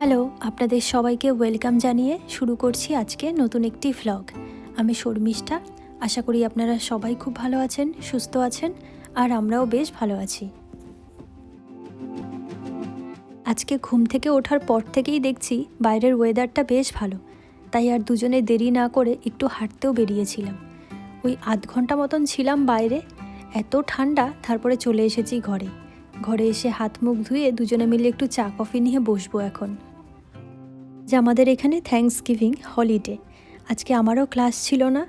Hello, আপনাদের সবাইকে welcome জানিয়ে শুরু করছি আজকে নতুন একটি ভ্লগ আমি শর্মিষ্ঠা, আশা করি আপনারা সবাই খুব ভালো আছেন, সুস্থ আছেন, আর আমরাও বেশ ভালো আছি। আজকে ঘুম থেকে ওঠার পর থেকেই দেখছি বাইরের ওয়েদারটা বেশ ভালো, তাই আর দুজনে দেরি না করে একটু হাঁটতেও বেরিয়েছিলাম। ওই আধ ঘণ্টা মতন ছিলাম বাইরে, এত ঠান্ডা, তারপরে চলে এসেছি ঘরে। ঘরে এসে হাত মুখ ধুয়ে দুজনে মিলে একটু চা কফি নিয়ে বসবো এখন। যে আমাদের এখানে থ্যাঙ্কস গিভিং হলিডে আজকে আমারও ক্লাস ছিল না,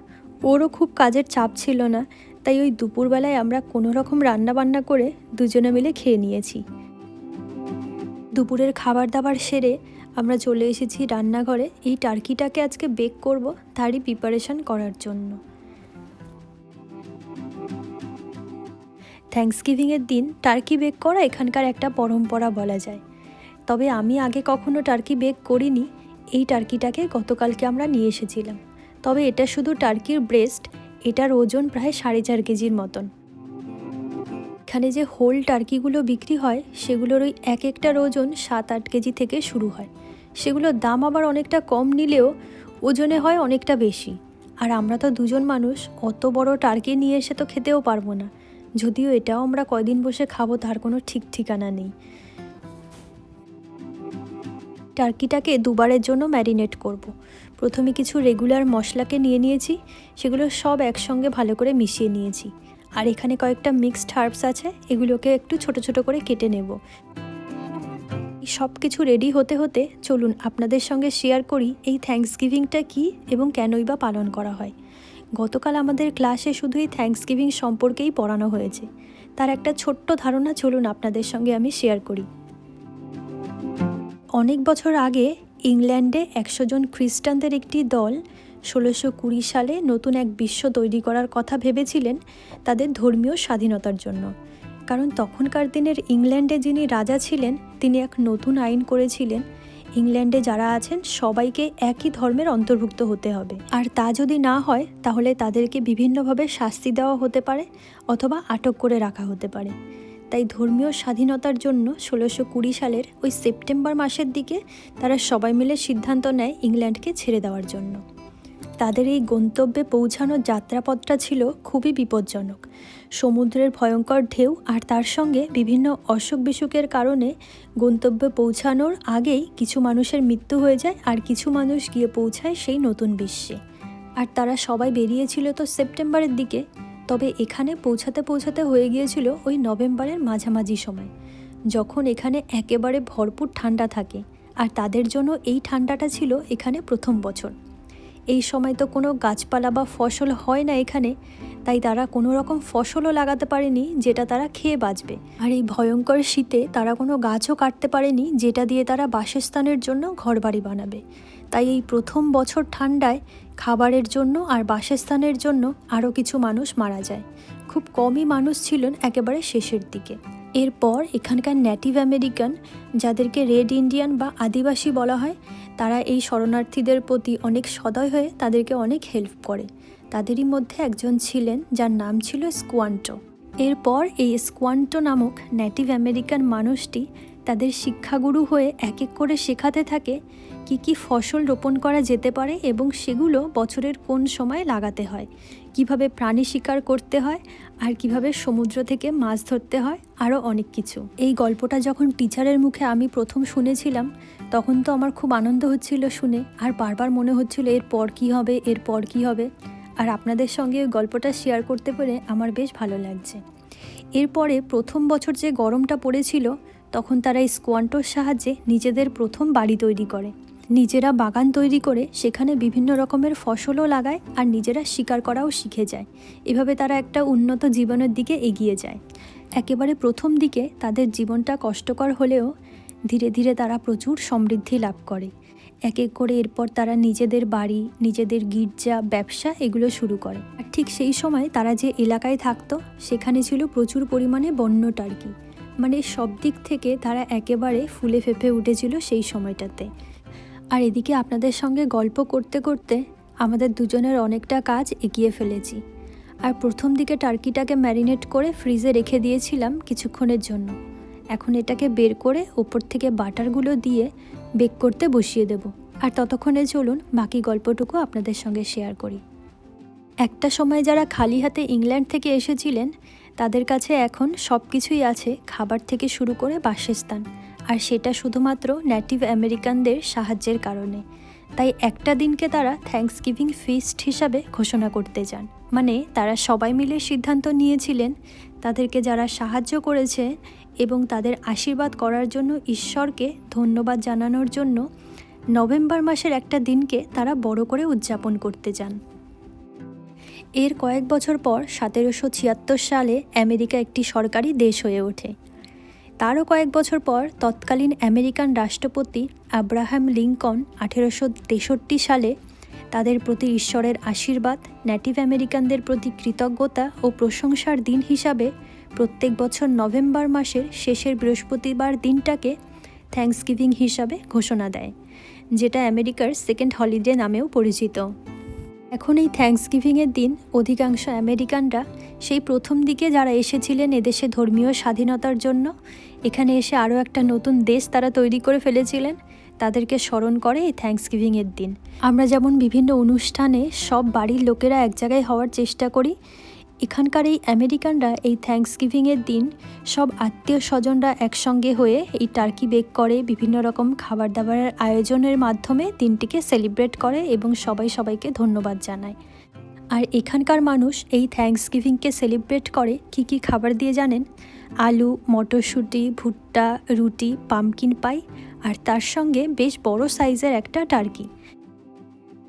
ওরও খুব কাজের চাপ ছিল না, তাই ওই দুপুরবেলায় আমরা কোনো রকম রান্না বান্না করে দুজনে মিলে খেয়ে নিয়েছি। দুপুরের খাবার দাবার সেরে আমরা চলে এসেছি রান্নাঘরে এই টার্কিটাকে আজকে বেক করব তারই প্রিপারেশন করার জন্য। থ্যাঙ্কসগিভিংয়ের দিন টার্কি বেক করা এখানকার একটা পরম্পরা বলা যায়। তবে আমি আগে কখনো টার্কি বেক করিনি। এই টার্কিটাকে গতকালকে আমরা নিয়ে এসেছিলাম। তবে এটা শুধু টার্কির ব্রেস্ট, এটার ওজন প্রায় সাড়ে চার কেজির মতন। এখানে যে হোল টার্কিগুলো বিক্রি হয়, সেগুলোর ওই এক একটার ওজন সাত আট কেজি থেকে শুরু হয়। সেগুলোর দাম আবার অনেকটা কম নিলেও ওজনে হয় অনেকটা বেশি। আর আমরা তো দুজন মানুষ, অত বড় টার্কি নিয়ে এসে তো খেতেও পারব না। যদিও এটাও আমরা কয়দিন বসে খাব, তার কোনো ঠিক ঠিকানা নেই। টার্কিটাকে দুবারের জন্য ম্যারিনেট করব। প্রথমে কিছু রেগুলার মশলাকে নিয়ে নিয়েছি, সেগুলো সব একসঙ্গে ভালো করে মিশিয়ে নিয়েছি। আর এখানে কয়েকটা মিক্সড হার্বস আছে, এগুলোকে একটু ছোট ছোট করে কেটে নেব। সব কিছু রেডি হতে হতে চলুন আপনাদের সঙ্গে শেয়ার করি এই থ্যাঙ্কস গিভিংটা কী এবং কেনই বা পালন করা হয়। গতকাল আমাদের ক্লাসে শুধু এই থ্যাঙ্কস গিভিং সম্পর্কেই পড়ানো হয়েছে। তার একটা ছোট্ট ধারণা চলুন আপনাদের সঙ্গে আমি শেয়ার করি। অনেক বছর আগে ইংল্যান্ডে একশো জন খ্রিস্টানদের একটি দল ষোলোশো কুড়ি সালে নতুন এক বিশ্ব তৈরি করার কথা ভেবেছিলেন তাদের ধর্মীয় স্বাধীনতার জন্য। কারণ তখনকার দিনের ইংল্যান্ডে যিনি রাজা ছিলেন, তিনি এক নতুন আইন করেছিলেন। ইংল্যান্ডে যারা আছেন, সবাইকে একই ধর্মের অন্তর্ভুক্ত হতে হবে। আর তা যদি না হয়, তাহলে তাদেরকে বিভিন্নভাবে শাস্তি দেওয়া হতে পারে অথবা আটক করে রাখা হতে পারে। তাই ধর্মীয় স্বাধীনতার জন্য ষোলোশো কুড়ি সালের ওই সেপ্টেম্বর মাসের দিকে তারা সবাই মিলে সিদ্ধান্ত নেয় ইংল্যান্ডকে ছেড়ে দেওয়ার জন্য। তাদের এই গন্তব্যে পৌঁছানোর যাত্রাপথটা ছিল খুবই বিপজ্জনক। সমুদ্রের ভয়ঙ্কর ঢেউ আর তার সঙ্গে বিভিন্ন অসুখ বিসুখের কারণে গন্তব্যে পৌঁছানোর আগেই কিছু মানুষের মৃত্যু হয়ে যায় আর কিছু মানুষ গিয়ে পৌঁছায় সেই নতুন বিশ্বে। আর তারা সবাই বেরিয়েছিল তো সেপ্টেম্বরের দিকে। তবে এখানে পৌঁছাতে পৌঁছাতে হয়ে গিয়েছিল ওই নভেম্বরের মাঝামাঝি সময়, যখন এখানে একেবারে ভরপুর ঠান্ডা থাকে আর তাদের জন্য এই ঠান্ডাটা ছিল এখানে প্রথম বছর। এই সময় তো কোনো গাছপালা বা ফসল হয় না এখানে, তাই তারা কোনো রকম ফসলও লাগাতে পারেনি যেটা তারা খেয়ে বাঁচবে। আর এই ভয়ঙ্কর শীতে তারা কোনো গাছও কাটতে পারেনি যেটা দিয়ে তারা বাসস্থানের জন্য ঘরবাড়ি বানাবে। তাই এই প্রথম বছর ঠান্ডায় খাবারের জন্য আর বাসস্থানের জন্য আরও কিছু মানুষ মারা যায়। খুব কমই মানুষ ছিলেন একেবারে শেষের দিকে। এরপর এখানকার নেটিভ আমেরিকান যাদেরকে রেড ইন্ডিয়ান বা আদিবাসী বলা হয়, তারা এই শরণার্থীদের প্রতি অনেক সদয় হয়ে তাদেরকে অনেক হেল্প করে। তাদেরই মধ্যে একজন ছিলেন, যার নাম ছিল স্কোয়ান্টো এরপর এই স্কোয়ান্টো নামক নেটিভ আমেরিকান মানুষটি তাদের শিক্ষাগুরু হয়ে এক এক করে শেখাতে থাকে কি কি ফসল রোপণ করা যেতে পারে এবং সেগুলো বছরের কোন সময় লাগাতে হয়, কীভাবে প্রাণী শিকার করতে হয় আর কীভাবে সমুদ্র থেকে মাছ ধরতে হয়, আরও অনেক কিছু। এই গল্পটা যখন টিচারের মুখে আমি প্রথম শুনেছিলাম, তখন তো আমার খুব আনন্দ হচ্ছিল শুনে আর বারবার মনে হচ্ছিল এরপর কী হবে এরপর কী হবে। আর আপনাদের সঙ্গে গল্পটা শেয়ার করতে পেরে আমার বেশ ভালো লাগছে। এরপরে প্রথম বছর যে গরমটা পড়েছিল তখন তারা এই স্কোয়ান্টোর সাহায্যে নিজেদের প্রথম বাড়ি তৈরি করে। নিজেরা বাগান তৈরি করে সেখানে বিভিন্ন রকমের ফসলও লাগায় আর নিজেরা শিকার করাও শিখে যায়। এভাবে তারা একটা উন্নত জীবনের দিকে এগিয়ে যায়। একেবারে প্রথম দিকে তাদের জীবনটা কষ্টকর হলেও ধীরে ধীরে তারা প্রচুর সমৃদ্ধি লাভ করে। এক এক করে এরপর তারা নিজেদের বাড়ি, নিজেদের গির্জা, ব্যবসা এগুলো শুরু করে। আর ঠিক সেই সময় তারা যে এলাকায় থাকতো, সেখানে ছিল প্রচুর পরিমাণে বন্য টার্কি মানে সব দিক থেকে তারা একেবারে ফুলে ফেঁপে উঠেছিল সেই সময়টাতে। আর এদিকে আপনাদের সঙ্গে গল্প করতে করতে আমাদের দুজনের অনেকটা কাজ এগিয়ে ফেলেছি। আর প্রথম দিকে টার্কিটাকে ম্যারিনেট করে ফ্রিজে রেখে দিয়েছিলাম কিছুক্ষণের জন্য। এখন এটাকে বের করে ওপর থেকে বাটারগুলো দিয়ে বেক করতে বসিয়ে দেব। আর ততক্ষণে চলুন বাকি গল্পটুকু আপনাদের সঙ্গে শেয়ার করি। একটা সময় যারা খালি হাতে ইংল্যান্ড থেকে এসেছিলেন, তাদের কাছে এখন সব কিছুই আছে খাবার থেকে শুরু করে বাসস্থান। আর সেটা শুধুমাত্র নেটিভ আমেরিকানদের সাহায্যের কারণে। তাই একটা দিনকে তারা থ্যাঙ্কস গিভিং ফিস্ট হিসাবে ঘোষণা করতে চান। মানে তারা সবাই মিলে সিদ্ধান্ত নিয়েছিলেন তাদেরকে যারা সাহায্য করেছে এবং তাদের আশীর্বাদ করার জন্য ঈশ্বরকে ধন্যবাদ জানানোর জন্য নভেম্বর মাসের একটা দিনকে তারা বড় করে উদযাপন করতে চান। এর কয়েক বছর পর সতেরোশো ছিয়াত্তর সালে আমেরিকা একটি সরকারি দেশ হয়ে ওঠে। তারও কয়েক বছর পর তৎকালীন আমেরিকান রাষ্ট্রপতি আব্রাহাম লিঙ্কন আঠেরোশো তেষট্টি সালে তাদের প্রতি ঈশ্বরের আশীর্বাদ, নেটিভ আমেরিকানদের প্রতি কৃতজ্ঞতা ও প্রশংসার দিন হিসাবে প্রত্যেক বছর নভেম্বর মাসের শেষের বৃহস্পতিবার দিনটাকে থ্যাঙ্কসগিভিং হিসাবে ঘোষণা দেয়, যেটা আমেরিকার সেকেন্ড হলিডে নামেও পরিচিত। এখন এই থ্যাঙ্কসগিভিংয়ের দিন অধিকাংশ আমেরিকানরা সেই প্রথম দিকে যারা এসেছিলেন এদেশে ধর্মীয় স্বাধীনতার জন্য, এখানে এসে আরও একটা নতুন দেশ তারা তৈরি করে ফেলেছিলেন, তাদেরকে স্মরণ করে এই থ্যাঙ্কসগিভিংয়ের দিন। আমরা যেমন বিভিন্ন অনুষ্ঠানে সব বাড়ির লোকেরা এক জায়গায় হওয়ার চেষ্টা করি এখানকার এই আমেরিকানরা এই থ্যাঙ্কসগিভিংয়ের দিন সব আত্মীয় স্বজনরা একসঙ্গে হয়ে এই টার্কি বেক করে, বিভিন্ন রকম খাবার দাবারের আয়োজনের মাধ্যমে দিনটিকে সেলিব্রেট করে এবং সবাই সবাইকে ধন্যবাদ জানায়। আর এখানকার মানুষ এই থ্যাঙ্কসগিভিংকে সেলিব্রেট করে, কি কি খাবার দিয়ে জানেন? আলু, মটরশুঁটি, ভুট্টা, রুটি পামকিন পাই আর তার সঙ্গে বেশ বড় সাইজের একটা টার্কি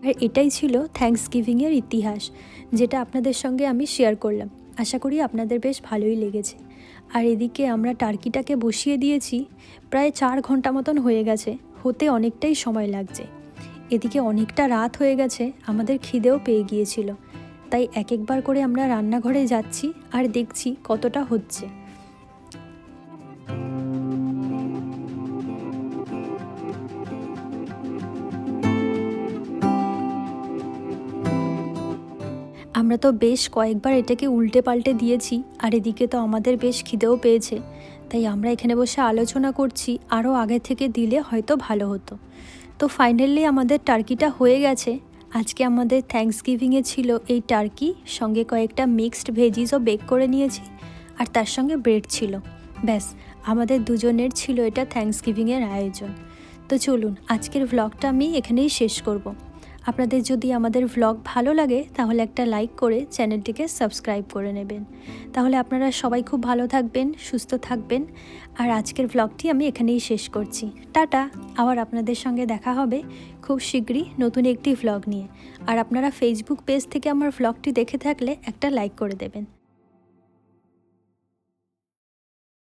আর এটাই ছিল থ্যাংকস গিভিংয়ের ইতিহাস, যেটা আপনাদের সঙ্গে আমি শেয়ার করলাম। আশা করি আপনাদের বেশ ভালোই লেগেছে। আর এদিকে আমরা টার্কিটাকে বসিয়ে দিয়েছি, প্রায় চার ঘণ্টা মতন হয়ে গেছে, হতে অনেকটাই সময় লাগছে। এদিকে অনেকটা রাত হয়ে গেছে, আমাদের খিদেও পেয়ে গিয়েছিল। তাই এক একবার করে আমরা রান্নাঘরে যাচ্ছি আর দেখছি কতটা হচ্ছে। আমরা তো বেশ কয়েকবার এটাকে উল্টে পাল্টে দিয়েছি, আর এদিকে তো আমাদের বেশ খিদেও পেয়েছে। তাই আমরা এখানে বসে আলোচনা করছি, আরও আগে থেকে দিলে হয়তো ভালো হতো। তো ফাইনালি আমাদের টার্কিটা হয়ে গেছে। আজকে আমাদের থ্যাঙ্কস গিভিংয়ে ছিল এই টার্কি, সঙ্গে কয়েকটা মিক্সড ভেজিসও বেক করে নিয়েছি, আর তার সঙ্গে ব্রেড ছিল। ব্যাস, আমাদের দুজনের ছিল এটা থ্যাঙ্কস গিভিংয়ের আয়োজন। তো চলুন, আজকের ভ্লগটা আমি এখানেই শেষ করব। আপনাদের যদি আমাদের ভ্লগ ভালো লাগে, তাহলে একটা লাইক করে চ্যানেলটিকে সাবস্ক্রাইব করে নেবেন। তাহলে আপনারা সবাই খুব ভালো থাকবেন, সুস্থ থাকবেন। আর আজকের ভ্লগটি আমি এখানেই শেষ করছি। টাটা! আবার আপনাদের সঙ্গে দেখা হবে খুব শীঘ্রই নতুন একটি ভ্লগ নিয়ে। আর আপনারা ফেসবুক পেজ থেকে আমার ভ্লগটি দেখে থাকলে একটা লাইক করে দেবেন।